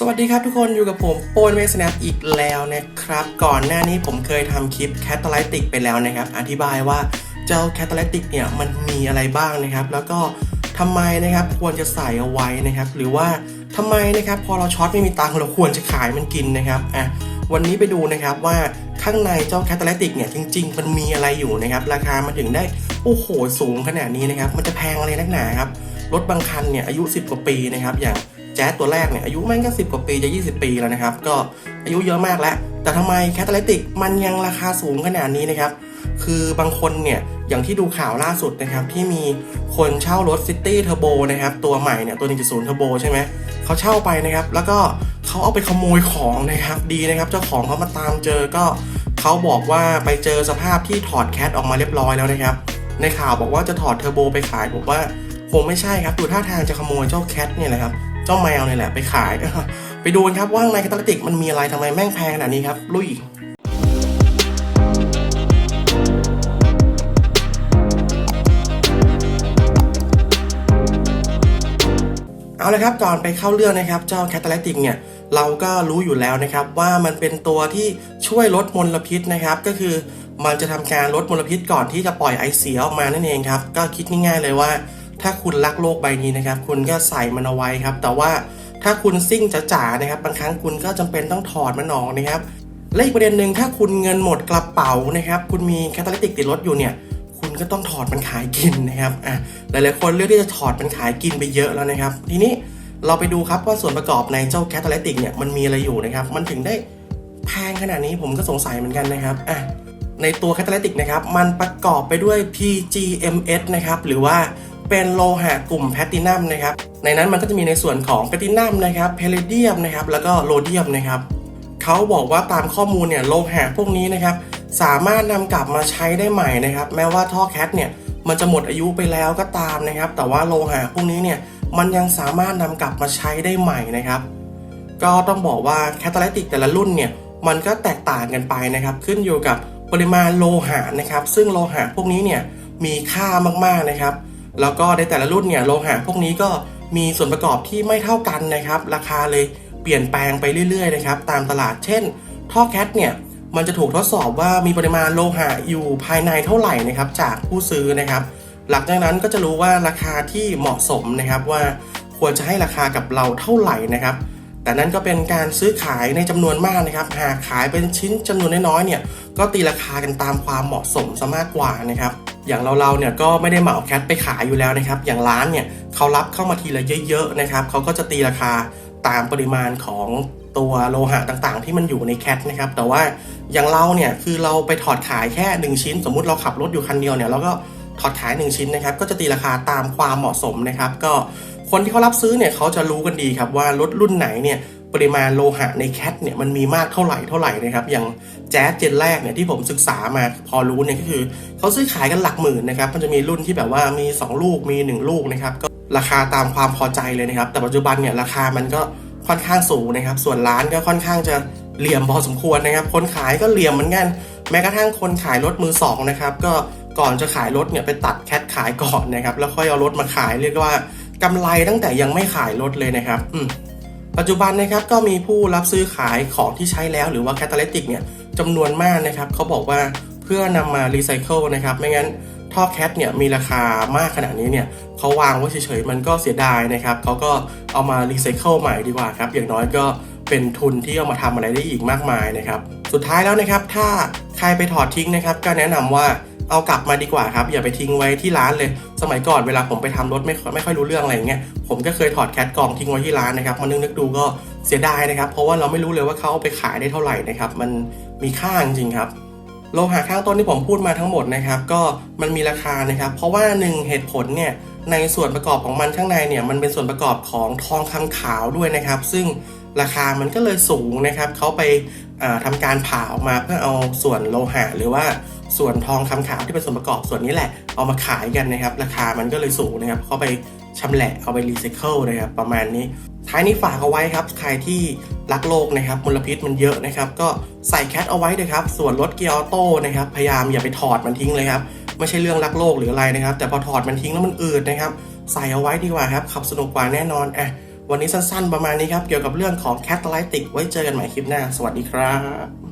สวัสดีครับทุกคนอยู่กับผมโปนเวสแนปอีกแล้วนะครับ ก่อนหน้านี้ผมเคยทำคลิปแคตตาลิติกไปแล้วนะครับ อธิบายว่าเจ้าแคตตาลิติกเนี่ยมันมีอะไรบ้างนะครับ แล้วก็ทำไมนะครับควรจะใส่เอาไว้นะครับ หรือว่าทำไมนะครับพอเราช็อตไม่มีตังค์เราควรจะขายมันกินนะครับอะวันนี้ไปดูนะครับว่าข้างในเจ้าแคตตาลิติกเนี่ยจริง ๆ มันมีอะไรอยู่นะครับ ราคามันถึงได้โอ้โหสูงขนาดนี้นะครับ มันจะแพงอะไรนักหนาครับรถบางคันเนี่ยอายุ 10 กว่าปีนะครับอย่าง แจ๊สตัวแรกเนี่ยอายุแม่งก็สิบกว่าปีจะ 20 ปีแล้วนะครับ ก็อายุเยอะมากแล้ว แต่ทำไมแคตตาลิติกมันยังราคาสูงขนาดนี้นะครับ คือบางคนเนี่ยอย่างที่ดูข่าวล่าสุดนะครับ ที่มีคนเช่ารถ City Turbo นะครับ ตัวใหม่เนี่ยตัว 1.0 Turbo ใช่ไหมเขาเช่าไปนะครับ แล้วก็เขาเอาไปขโมยของนะครับดีนะครับ เจ้าของเขามาตามเจอก็เขาบอกว่าไปเจอสภาพที่ถอดแคทออกมาเรียบร้อยแล้วนะครับ ในข่าวบอกว่าจะถอดเทอร์โบไปขายผมว่าคงไม่ใช่ครับดูท่าทางจะขโมยเจ้าแคทเนี่ยแหละครับ เจ้าแมวเนี่ยแหละไปขาย ไปดูกันครับว่าในแคตตาลิติกมันมีอะไรทำไมแม่งแพงขนาดนี้ครับลุยเอาละครับก่อนไปเข้าเรื่องนะครับเจ้าแคตตาลิติกเนี่ยเราก็รู้อยู่แล้วนะครับว่ามันเป็นตัวที่ช่วยลดมลพิษนะครับก็คือมันจะทำการลดมลพิษก่อนที่จะปล่อยไอเสียออกมานั่นเองครับก็คิดง่ายๆเลยว่า ถ้าคุณรักโลกใบนี้นะครับ คุณก็ใส่มันเอาไว้ครับ แต่ว่าถ้าคุณซิ่งจ๋าๆนะครับ บางครั้งคุณก็จำเป็นต้องถอดมันออกนะครับ และอีกประเด็นหนึ่งถ้าคุณเงินหมดกระเป๋านะครับ คุณมีแคตตาลิติกติดรถอยู่เนี่ย คุณก็ต้องถอดมันขายกินนะครับ อะ หลายๆคนเลือกที่จะถอดมันขายกินไปเยอะแล้วนะครับ ทีนี้เราไปดูครับว่าส่วนประกอบในเจ้าแคตตาลิติกเนี่ยมันมีอะไรอยู่นะครับ มันถึงได้แพงขนาดนี้ผมก็สงสัยเหมือนกันนะครับ อะ ในตัวแคตตาลิติกนะครับ มันประกอบไปด้วย PGMS นะครับ หรือว่า เป็นโลหะกลุ่มแพลตินัมนะครับ ในนั้นมันก็จะมีในส่วนของแพลตินัมนะครับ เพลเดียมนะครับ แล้วก็โรเดียมนะครับเขาบอกว่าตามข้อมูลเนี่ยโลหะพวกนี้นะครับ สามารถนำกลับมาใช้ได้ใหม่นะครับ แม้ว่าท่อแคทเนี่ยมันจะหมดอายุไปแล้วก็ตามนะครับ แต่ว่าโลหะพวกนี้เนี่ยมันยังสามารถนำกลับมาใช้ได้ใหม่นะครับ ก็ต้องบอกว่าแคตตาลิติกแต่ละรุ่นเนี่ยมันก็แตกต่างกันไปนะครับ ขึ้นอยู่กับปริมาณโลหะนะครับ ซึ่งโลหะพวกนี้เนี่ยมีค่ามากๆนะครับ แล้วก็ในแต่ละรุ่นเนี่ยโลหะพวกนี้ก็มีส่วนประกอบที่ไม่เท่ากันนะครับ ราคาเลยเปลี่ยนแปลงไปเรื่อยๆนะครับตามตลาดเช่น ท่อแคทเนี่ยมันจะถูกทดสอบว่ามีปริมาณโลหะอยู่ภายในเท่าไหร่นะครับจากผู้ซื้อนะครับ หลังจากนั้นก็จะรู้ว่าราคาที่เหมาะสมนะครับว่าควรจะให้ราคากับเราเท่าไหร่นะครับ แต่นั่นก็เป็นการซื้อขายในจำนวนมากนะครับ หากขายเป็นชิ้นจำนวนน้อยๆเนี่ยก็ตีราคากันตามความเหมาะสมซะมากกว่านะครับ อย่างเราๆเนี่ยก็ไม่ได้เหมาแคทไปขายอยู่แล้วนะครับ อย่างร้านเนี่ยเขารับเข้ามาทีละเยอะๆนะครับเขาก็จะตีราคาตามปริมาณของตัวโลหะต่างๆ ที่มันอยู่ในแคทนะครับ แต่ว่าอย่างเราเนี่ยคือเราไปถอดขายแค่ 1 ชิ้น สมมุติเราขับรถอยู่คันเดียวเนี่ยเราก็ถอดขาย 1 ชิ้นนะครับ ก็จะตีราคาตามความเหมาะสมนะครับ ก็คนที่เขารับซื้อเนี่ยเขาจะรู้กันดีครับว่ารถรุ่นไหนเนี่ย ปริมาณโลหะในแคทเนี่ยมันมีมากเท่าไหร่เท่าไหร่นะครับ อย่างแจ๊สเจนแรกเนี่ยที่ผมศึกษามาพอรู้เนี่ยก็คือเขาซื้อขายกันหลักหมื่นนะครับ มันจะมีรุ่นที่แบบว่ามี 2 ลูกมี 1 ลูกนะครับก็ราคาตามความพอใจเลยนะครับ แต่ปัจจุบันเนี่ยราคามันก็ค่อนข้างสูงนะครับ ส่วนร้านก็ค่อนข้างจะเหลี่ยมพอสมควรนะครับ คนขายก็เหลี่ยมเหมือนกันแม้กระทั่งคนขายรถมือสองนะครับก็ก่อนจะขายรถเนี่ยไปตัดแคทขายก่อนนะครับแล้วค่อยเอารถมาขายเรียกว่ากำไรตั้งแต่ยังไม่ขายรถเลยนะครับอืม ปัจจุบันนะครับก็มีผู้รับซื้อขายของที่ใช้แล้วหรือว่าแคตตาลิติกเนี่ยจำนวนมากนะครับเขาบอกว่าเพื่อนำมารีไซเคิลนะครับ ไม่งั้นท่อแคทเนี่ยมีราคามากขนาดนี้เนี่ยเขาวางไว้เฉยๆมันก็เสียดายนะครับเขาก็เอามารีไซเคิลใหม่ดีกว่าครับ อย่างน้อยก็เป็นทุนที่เอามาทำอะไรได้อีกมากมายนะครับ สุดท้ายแล้วนะครับ ถ้าใครไปถอดทิ้งนะครับ ก็แนะนำว่า เอากลับมาดีกว่าครับ อย่าไปทิ้งไว้ที่ร้านเลย สมัยก่อนเวลาผมไปทำรถไม่ไม่ค่อยรู้เรื่องอะไรอย่างเงี้ยผมก็เคยถอดแคทกล่องทิ้งไว้ที่ร้านนะครับมานึกนึกดูก็เสียดายนะครับ เพราะว่าเราไม่รู้เลยว่าเขาเอาไปขายได้เท่าไหร่นะครับ มันมีค่าจริงๆครับโลหะข้างต้นที่ผมพูดมาทั้งหมดนะครับ ก็มันมีราคานะครับ เพราะว่าหนึ่งเหตุผลเนี่ยในส่วนประกอบของมันข้างในเนี่ยมันเป็นส่วนประกอบของทองคำขาวด้วยนะครับ ซึ่งราคามันก็เลยสูงนะครับเขาไป ทำการผ่าออกมาเพื่อเอาส่วนโลหะหรือว่าส่วนทองคำขาวที่เป็นส่วนประกอบส่วนนี้แหละเอามาขายกันนะครับ ราคามันก็เลยสูงนะครับเขาไปชำแหละเอาไปรีไซเคิลนะครับประมาณนี้ ท้ายนี้ฝากเอาไว้ครับ ใครที่รักโลกนะครับมลพิษมันเยอะนะครับ ก็ใส่แคทเอาไว้เลยครับ ส่วนรถเกียร์ออโต้นะครับพยายามอย่าไปถอดมันทิ้งเลยครับไม่ใช่เรื่องรักโลกหรืออะไรนะครับ แต่พอถอดมันทิ้งแล้วมันอืดนะครับ ใส่เอาไว้ดีกว่าครับขับสนุกกว่าแน่นอนอะ วันนี้สั้นๆ ประมาณนี้ครับ เกี่ยวกับเรื่องของแคตาลิติกไว้เจอกันใหม่คลิปหน้า สวัสดีครับ